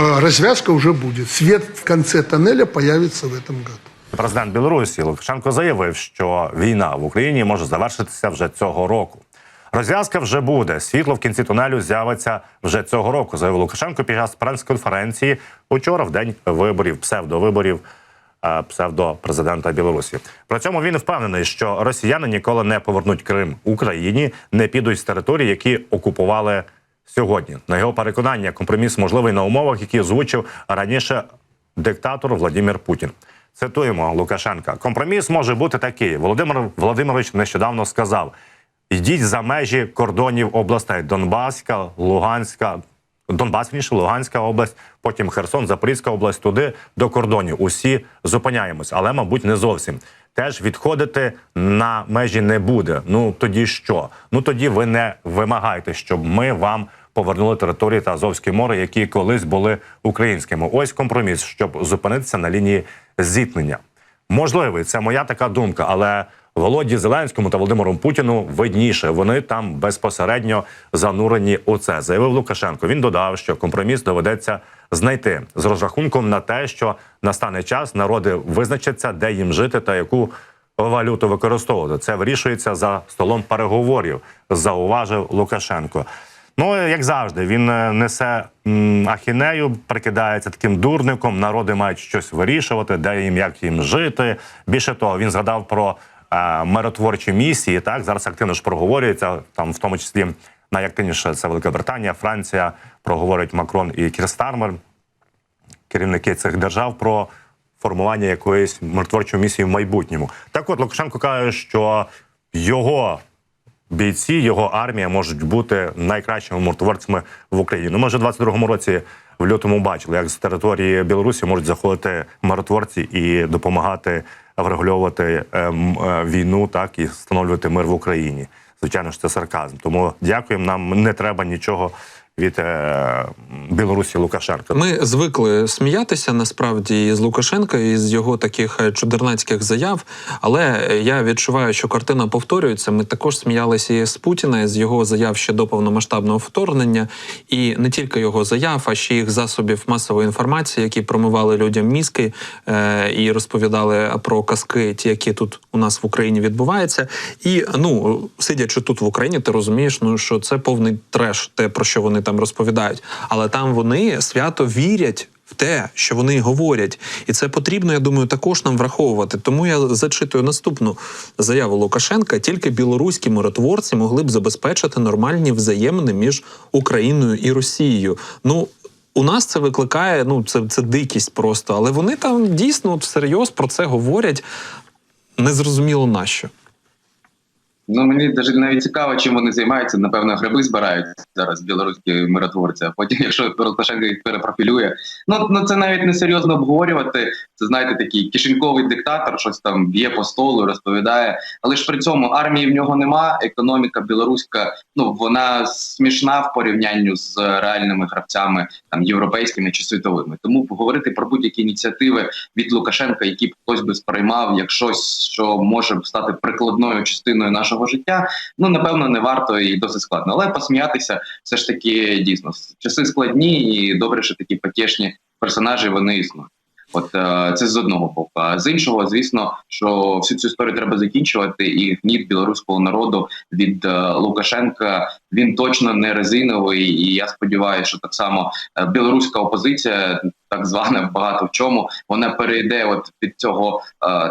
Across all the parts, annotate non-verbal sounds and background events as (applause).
э, развязка уже будет. Свет в конце тоннеля появится в этом году. Президент Білорусі Лукашенко заявив, що війна в Україні може завершитися вже цього року. Розв'язка вже буде. Світло в кінці тунелю з'явиться вже цього року. Заявив Лукашенко під час прес-конференції учора, в день виборів, псевдовиборів е, псевдопрезидента Білорусі. При цьому він впевнений, що росіяни ніколи не повернуть Крим Україні, не підуть з територій, які окупували сьогодні. На його переконання, компроміс можливий на умовах, які озвучив раніше диктатор Владимир Путін. Цитуємо Лукашенка. Компроміс може бути такий. Володимир Володимирович нещодавно сказав: йдіть за межі кордонів областей Донбаська, Луганська, Донбас, вірніше, Луганська область, потім Херсон, Запорізька область, туди до кордонів. Усі зупиняємось, але, мабуть, не зовсім. Теж відходити на межі не буде. Ну тоді що? Ну тоді ви не вимагаєте, щоб ми вам повернули території та Азовське море, які колись були українськими. Ось компроміс, щоб зупинитися на лінії зіткнення. Можливий, це моя така думка, але Володі Зеленському та Володимиру Путіну видніше. Вони там безпосередньо занурені у це. Заявив Лукашенко. Він додав, що компроміс доведеться знайти з розрахунком на те, що настане час, народи визначаться, де їм жити та яку валюту використовувати. Це вирішується за столом переговорів, зауважив Лукашенко. Ну, як завжди, він е, несе ахінею, прикидається таким дурником. Народи мають щось вирішувати, де їм як їм жити. Більше того, він згадав про е, миротворчі місії. Так зараз активно ж проговорюється там, в тому числі найактивніше це Велика Британія, Франція. Проговорять Макрон і Кір Стармер, керівники цих держав про формування якоїсь миротворчої місії в майбутньому. Так, от Лукашенко каже, що його бійці, його армія можуть бути найкращими миротворцями в Україні. Ну, ми вже в 22-му році в лютому бачили, як з території Білорусі можуть заходити миротворці і допомагати врегульовувати ем, е, війну, так і встановлювати мир в Україні. Звичайно ж, це сарказм. Тому дякуємо. Нам не треба нічого від е, Білорусі Лукашенка. Ми звикли сміятися насправді з Лукашенка і з його таких е, чудернацьких заяв. Але я відчуваю, що картина повторюється. Ми також сміялися з Путіна, з його заяв ще до повномасштабного вторгнення, і не тільки його заяв, а ще їх засобів масової інформації, які промивали людям мізки е, і розповідали про казки, ті, які тут у нас в Україні відбуваються. І ну сидячи тут в Україні, ти розумієш, ну що це повний треш, те про що вони там розповідають. Але там вони свято вірять. В те, що вони говорять, і це потрібно, я думаю, також нам враховувати. Тому я зачитую наступну заяву Лукашенка: тільки білоруські миротворці могли б забезпечити нормальні взаємини між Україною і Росією. Ну у нас це викликає ну це, це дикість просто, але вони там дійсно всерйоз про це говорять. Незрозуміло нащо. Ну мені навіть навіть цікаво, чим вони займаються. Напевно, гриби збирають зараз білоруські миротворці. А потім, (laughs) якщо Лукашенко їх перепрофілює, ну ну це навіть не серйозно обговорювати. Це знаєте, такий кишеньковий диктатор, щось там б'є по столу, розповідає. Але ж при цьому армії в нього нема. Економіка білоруська, ну вона смішна в порівнянні з реальними гравцями там європейськими чи світовими. Тому говорити про будь-які ініціативи від Лукашенка, які б хтось би сприймав, як щось, що може стати прикладною частиною нашого життя, ну напевно не варто і досить складно. Але посміятися все ж таки дійсно часи складні і добре, що такі потішні персонажі вони існують. От е, це з одного боку. А з іншого, звісно, що всю цю історію треба закінчувати, і гніт білоруського народу від е, Лукашенка він точно не резиновий. І я сподіваюся, що так само е, білоруська опозиція, так звана багато в чому, вона перейде от від цього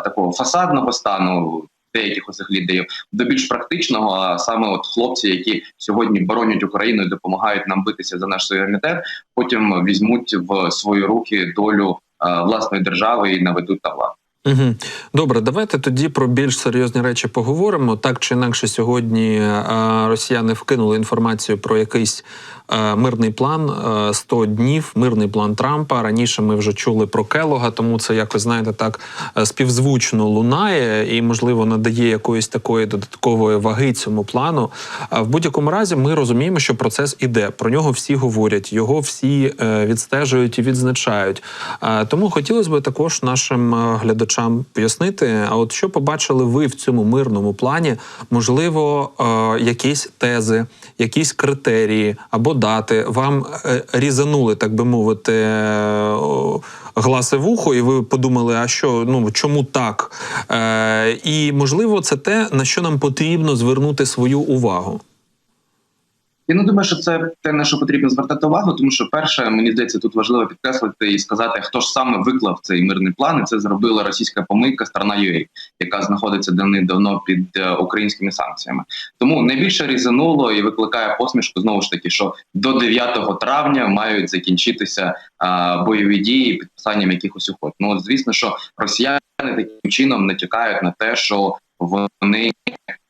такого фасадного стану. Деяких оцих лідерів до більш практичного, а саме от хлопці, які сьогодні боронять Україну і допомагають нам битися за наш суверенітет, потім візьмуть в свої руки долю е, власної держави і наведуть на владу. Угу. Добре, давайте тоді про більш серйозні речі поговоримо. Так чи інакше, сьогодні е, росіяни вкинули інформацію про якийсь е, мирний план е, 100 днів, мирний план Трампа. Раніше ми вже чули про Келога, тому це якось знаєте так е, співзвучно лунає і, можливо, надає якоїсь такої додаткової ваги цьому плану. В будь-якому разі ми розуміємо, що процес іде. Про нього всі говорять, його всі е, відстежують і відзначають. Е, тому хотілося б також нашим е, глядачам глядачам пояснити, а от що побачили ви в цьому мирному плані? Можливо, е, якісь тези, якісь критерії або дати вам е, різанули, так би мовити, е, гласи в ухо, і ви подумали, а що ну чому так? І можливо, це те, на що нам потрібно звернути свою увагу. Я не думаю, що це те, на що потрібно звертати увагу, тому що перше, мені здається, тут важливо підкреслити і сказати, хто ж саме виклав цей мирний план. І це зробила російська помийка сторона UA, яка знаходиться давним-давно під е, українськими санкціями. Тому найбільше різануло і викликає посмішку знову ж таки, що до 9 травня мають закінчитися а, бойові дії підписанням якихось угод. Ну звісно, що росіяни таким чином натякають на те, що вони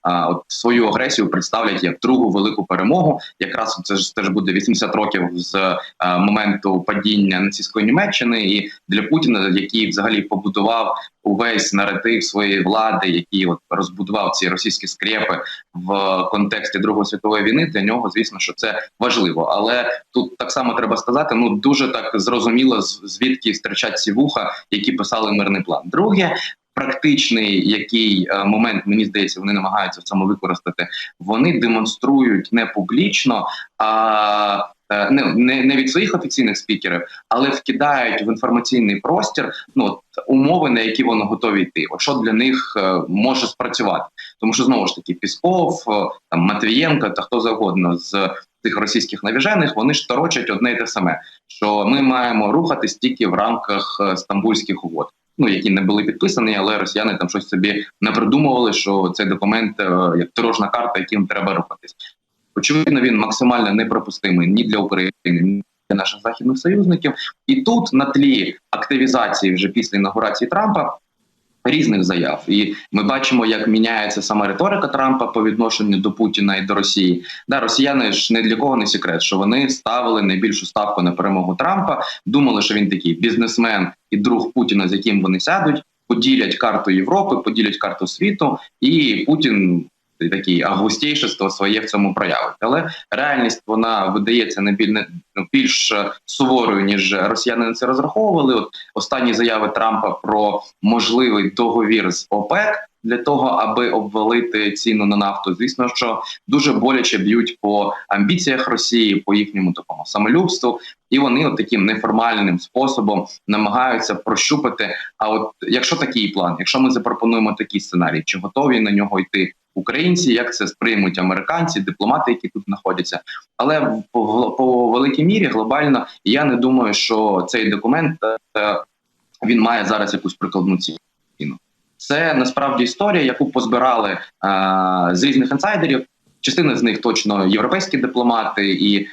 от свою агресію представлять як другу велику перемогу. Якраз це ж теж буде 80 років з моменту падіння нацистської Німеччини, і для Путіна, який взагалі побудував увесь наратив своєї влади, який от розбудував ці російські скрепи в контексті Другої світової війни. Для нього, звісно, що це важливо. Але тут так само треба сказати: ну дуже так зрозуміло, звідки стирчать ці вуха, які писали мирний план. Друге, практичний який е, момент мені здається, вони намагаються цьому використати. Вони демонструють не публічно, а е, не, не, не від своїх офіційних спікерів, але вкидають в інформаційний простір ну от, умови, на які вони готові йти. От що для них е, може спрацювати, тому що знову ж таки Пісков, там Матвієнко та хто завгодно з тих російських навіжених, вони ж торочать одне й те саме, що ми маємо рухатись тільки в рамках стамбульських угод. Ну, які не були підписані, але росіяни там щось собі не придумували, що цей документ е, як дорожна карта, яким треба рухатись. Очевидно, він максимально неприпустимий ні для України, ні для наших західних союзників. І тут на тлі активізації вже після інаугурації Трампа. Різних заяв, і ми бачимо, як міняється сама риторика Трампа по відношенню до Путіна і до Росії. Да, росіяни ж не для кого не секрет, що вони ставили найбільшу ставку на перемогу Трампа. Думали, що він такий бізнесмен і друг Путіна, з яким вони сядуть, поділять карту Європи, поділять карту світу, і Путін такий агустейшество своє в цьому проявить. Але реальність вона видається не ну, більш суворою ніж росіяни на це розраховували. От останні заяви Трампа про можливий договір з ОПЕК. Для того аби обвалити ціну на нафту, звісно, що дуже боляче б'ють по амбіціях Росії, по їхньому такому самолюбству, і вони от таким неформальним способом намагаються прощупати. А от якщо такий план, якщо ми запропонуємо такий сценарій, чи готові на нього йти українці, як це сприймуть американці, дипломати, які тут знаходяться, але по, по великій мірі глобально я не думаю, що цей документ е, він має зараз якусь прикладну ціну. Це насправді історія, яку позбирали е, з різних інсайдерів. Частина з них точно європейські дипломати, і е,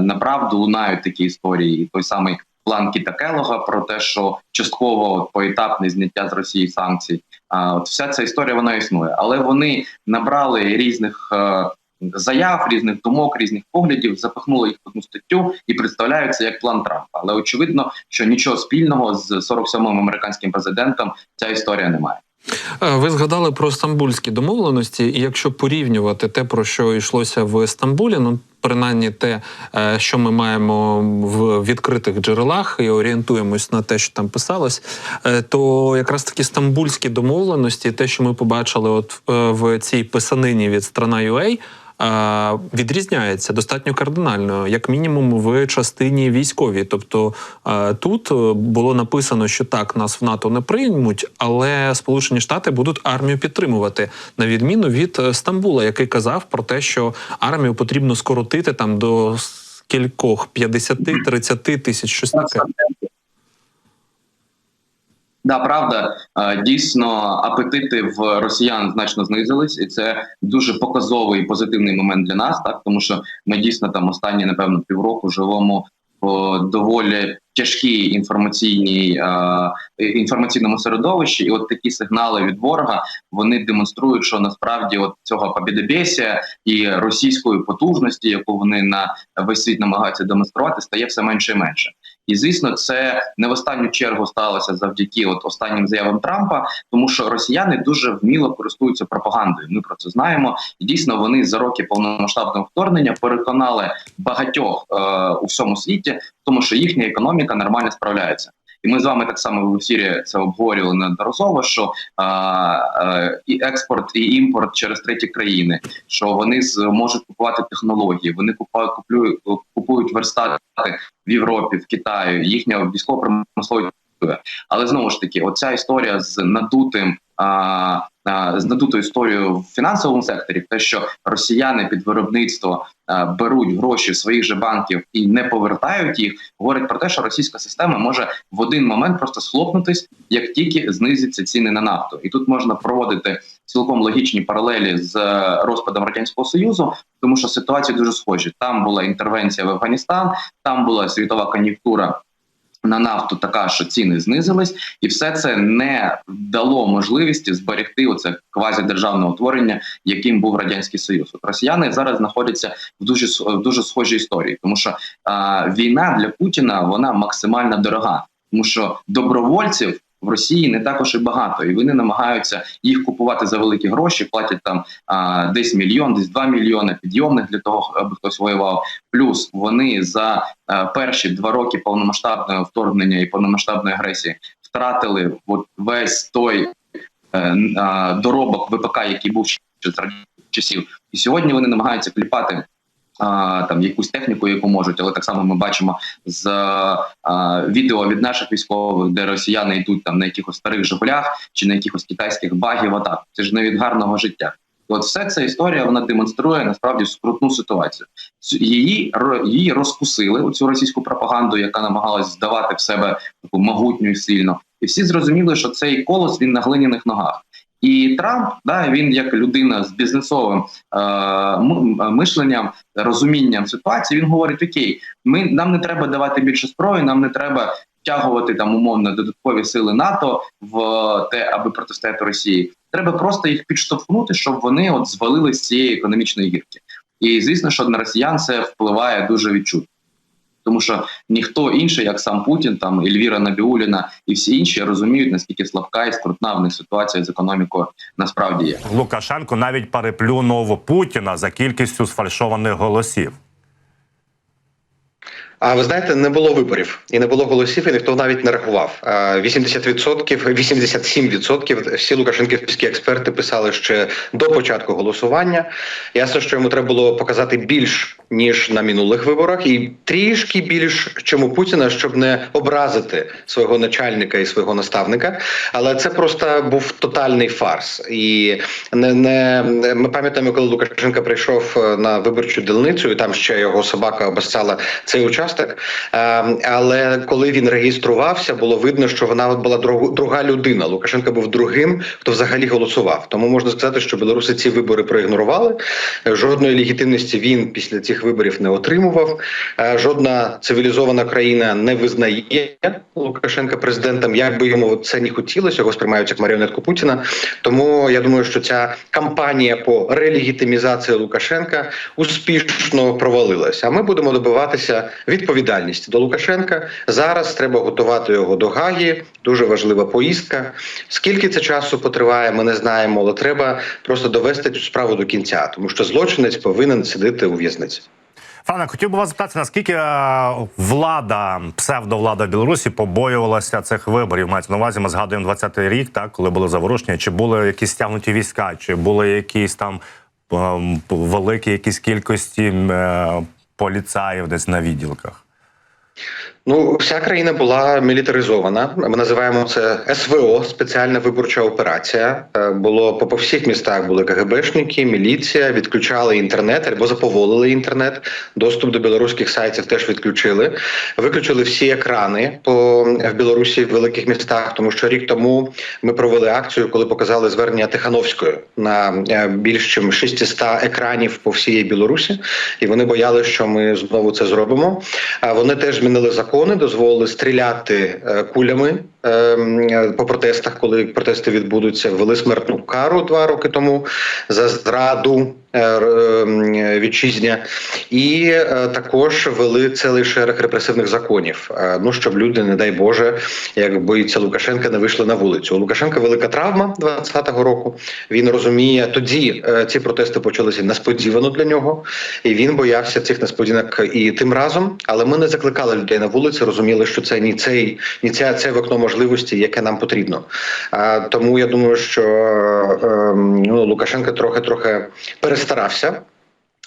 направду лунають такі історії. І той самий план Кіта Келога про те, що частково поетапне зняття з Росії санкцій. А от вся ця історія вона існує, але вони набрали різних е, заяв, різних думок, різних поглядів, запихнули їх в одну статтю і представляються як план Трампа. Але очевидно, що нічого спільного з 47-м американським президентом ця історія не має. Е, Ви згадали про стамбульські домовленості, і якщо порівнювати те, про що йшлося в Стамбулі, ну принаймні те, е, що ми маємо в відкритих джерелах, і орієнтуємось на те, що там писалось, е, то якраз такі стамбульські домовленості, те, що ми побачили, от е, в цій писанині від страна UA, відрізняється достатньо кардинально, як мінімум в частині військовій. Тобто тут е, було написано, що так, нас в НАТО не приймуть, але Сполучені Штати будуть армію підтримувати, на відміну від е, Стамбула, який казав про те, що армію потрібно скоротити там до скількох 50-30 тисяч щось таке. Да, правда, Е, дійсно апетити в росіян значно знизились, і це дуже показовий позитивний момент для нас, так тому що ми дійсно там останні, напевно, півроку живемо в доволі тяжкій інформаційній е, інформаційному середовищі, і от такі сигнали від ворога вони демонструють, що насправді от цього побідобєсія і російської потужності, яку вони на весь світ намагаються демонструвати, стає все менше і менше. І звісно, це не в останню чергу сталося завдяки от останнім заявам Трампа, тому що росіяни дуже вміло користуються пропагандою. Ми про це знаємо. І дійсно вони за роки повномасштабного вторгнення переконали багатьох е, у всьому світі, тому що їхня економіка нормально справляється. І ми з вами так само в ефірі це обговорювали неодноразово, що а, а, і експорт, і імпорт через треті країни, що вони можуть купувати технології, вони купують, куплюють, купують верстати в Європі, в Китаї, їхня військово промисловість. Але знову ж таки, оця історія з надутим а, а, з надутою в фінансовому секторі, те, що росіяни під виробництво беруть гроші своїх же банків і не повертають їх, говорить про те, що російська система може в один момент просто схлопнутись, як тільки знизяться ціни на нафту. І тут можна проводити цілком логічні паралелі з е, розпадом радянського союзу, тому що ситуації дуже схожі. Там була інтервенція в Афганістан, там була світова кон'юнктура на нафту така, що ціни знизились, і все це не дало можливості зберегти оце квазідержавне утворення, яким був радянський союз. От росіяни зараз знаходяться в дуже в дуже схожій історії, тому що а, війна для Путіна вона максимально дорога, тому що добровольців. В Росії не також і багато, і вони намагаються їх купувати за великі гроші, платять там а, десь мільйон, десь два мільйони підйомних для того, аби хтось воював. Плюс вони за е, перші два роки повномасштабного вторгнення і повномасштабної агресії втратили от весь той е, а, доробок ВПК, який був ще з часів. І сьогодні вони намагаються кліпати. Там якусь техніку, яку можуть, але так само ми бачимо з а, відео від наших військових, де росіяни йдуть там на якихось старих жигулях чи на якихось китайських багів. Атак це ж не від гарного життя. От все ця історія вона демонструє насправді скрутну ситуацію. Її її розкусили у цю російську пропаганду, яка намагалась здавати в себе таку могутню і сильно. І всі зрозуміли, що цей колос він на глиняних ногах. І Трамп, да, він як людина з бізнесовим е, мишленням, розумінням ситуації, він говорить: Окей, ми нам не треба давати більше зброї, нам не треба втягувати там умовно додаткові сили НАТО в те, аби протистояти Росії. Треба просто їх підштовхнути, щоб вони от звалили з цієї економічної гірки. І звісно, що на росіян це впливає дуже відчутно. Тому що ніхто інший, як сам Путін, там Ельвіра Набіуліна і всі інші розуміють, наскільки слабка і скрутна в них ситуація з економікою насправді є. Лукашенко навіть переплюнув Путіна за кількістю сфальшованих голосів. А ви знаєте, не було виборів і не було голосів, і ніхто навіть не рахував. А 80%, 87% всі лукашенківські експерти писали ще до початку голосування. Ясно, що йому треба було показати більш ніж на минулих виборах, і трішки більш чому Путіна, щоб не образити свого начальника і свого наставника. Але це просто був тотальний фарс. І не, не ми пам'ятаємо, коли Лукашенко прийшов е, на виборчу дільницю, і там ще його собака обіцяла цей участок. Е, Але коли він реєструвався, було видно, що вона була друг- друга людина. Лукашенко був другим, хто взагалі голосував. Тому можна сказати, що білоруси ці вибори проігнорували. Е, Жодної легітимності він після цих виборів не отримував. Е, Жодна цивілізована країна не визнає Лукашенка президентом. Як би йому це не хотілося, його сприймають як маріонетку Путіна. Тому я думаю, що ця кампанія по релегітимізації Лукашенка успішно провалилася. А ми будемо добиватися відповідальності до Лукашенка. Зараз треба готувати його до Гаї. Дуже важлива поїздка. Скільки це часу потриває, ми не знаємо, але треба просто довести цю справу до кінця, тому що злочинець повинен сидіти у в'язниці. Пане, хотів би вас запитати, наскільки е, влада, псевдовлада Білорусі побоювалася цих виборів? Мається на увазі, ми згадуємо 20-й рік, так коли були заворушення, чи були якісь стягнуті війська, чи були якісь там ем, великі якісь кількості е, поліцаїв десь на відділках? Ну, вся країна була мілітаризована. Ми називаємо це СВО, спеціальна виборча операція. Е, Було по, по всіх містах були КГБшники, міліція, відключали інтернет або заповолили інтернет. Доступ до білоруських сайтів теж відключили. Виключили всі екрани по в Білорусі в великих містах, тому що рік тому ми провели акцію, коли показали звернення Тихановської на е, більш ніж 600 екранів по всій Білорусі, і вони боялися, що ми знову це зробимо. Вони теж змінили закони, дозволили стріляти е, кулями по протестах, коли протести відбудуться, ввели смертну кару два роки тому за зраду е, ем, вітчизня, і е, також ввели цілий шерег репресивних законів. е, Ну щоб люди, не дай Боже, як боїться Лукашенка, не вийшли на вулицю. У Лукашенка велика травма 20-го року. Він розуміє, тоді ці протести почалися несподівано для нього, і він боявся цих несподіванок і тим разом. Але ми не закликали людей на вулиці, розуміли, що це ні цей, ні ця це вікно можливості, яке нам потрібно. А тому я думаю, що е, ну, Лукашенко трохи трохи перестарався.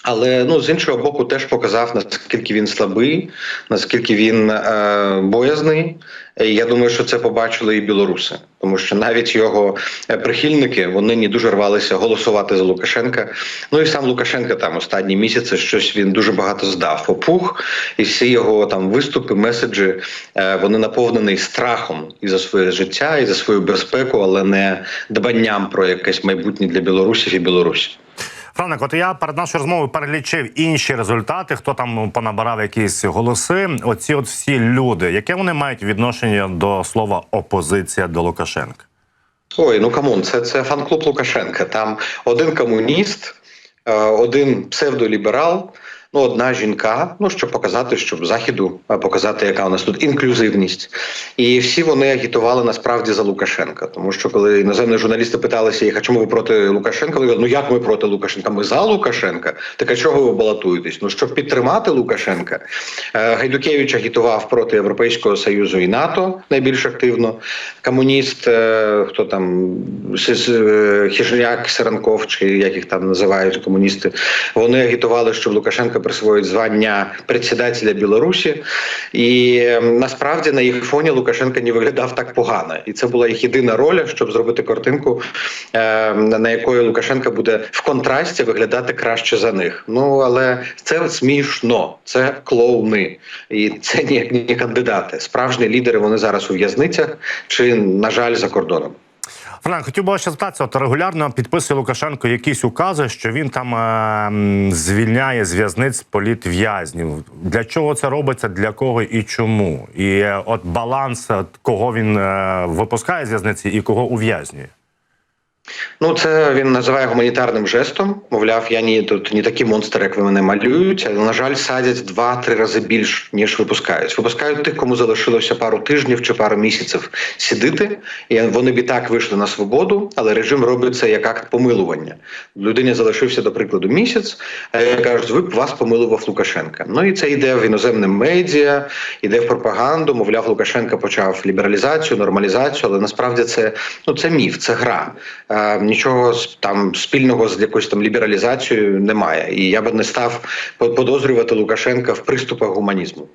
Але ну з іншого боку, теж показав наскільки він слабий, наскільки він е, боязний. Я думаю, що це побачили і білоруси, тому що навіть його е, прихильники вони не дуже рвалися голосувати за Лукашенка. Ну і сам Лукашенко там останні місяці щось він дуже багато здав. Попух, і всі його там виступи, меседжі е, вони наповнені страхом і за своє життя, і за свою безпеку, але не дбанням про якесь майбутнє для білорусів і Білорусі. Франек, от я перед нашою розмовою перелічив інші результати, хто там понабирав якісь голоси. Оці от всі люди, яке вони мають відношення до слова опозиція до Лукашенка? Ой, ну камон, це, це фан-клуб Лукашенка. Там один комуніст, е, один псевдоліберал, ну одна жінка. Ну щоб показати, щоб заходу е, показати, яка у нас тут інклюзивність. І всі вони агітували насправді за Лукашенка. Тому що коли іноземні журналісти питалися їх, а чому ви проти Лукашенка? Вони говорять, ну як ми проти Лукашенка? Ми за Лукашенка. Так а чого ви балотуєтесь? Ну щоб підтримати Лукашенка. Е, Гайдукевич агітував проти Європейського союзу і НАТО найбільш активно. Комуніст, е, хто там Хижняк, Сиранков, чи як їх там називають комуністи, вони агітували, щоб Лукашенко присвоїть звання председателя Білорусі. І е, насправді на їх фоні Лукашенко не виглядав так погано. І це була їх єдина роль, щоб зробити картинку, е, на якої Лукашенко буде в контрасті виглядати краще за них. Ну але це смішно, це клоуни, і це ніяк не кандидати. Справжні лідери вони зараз у в'язницях чи, на жаль, за кордоном. Франк, хотів би ще запитатися, от регулярно підписує Лукашенко якісь укази, що він там е, звільняє з в'язниць політв'язнів. Для чого це робиться, для кого і чому? І е, от баланс, от, кого він е, випускає з в'язниці і кого ув'язнює. Ну, це він називає гуманітарним жестом. Мовляв, я ні тут не такий монстр, як ви мене малюють. Але на жаль, садять два-три рази більш ніж випускають. Випускають тих, кому залишилося пару тижнів чи пару місяців сидіти. І вони б і так вийшли на свободу, але режим робить це як акт помилування. Людині залишився, до прикладу, місяць. А кажуть, ви вас помилував Лукашенка. Ну і це йде в іноземне медіа, йде в пропаганду. Мовляв, Лукашенка почав лібералізацію, нормалізацію, але насправді це ну це міф, це гра. Нічого там спільного з якоюсь там лібералізацією немає. І я би не став подозрювати Лукашенка в приступах гуманізму.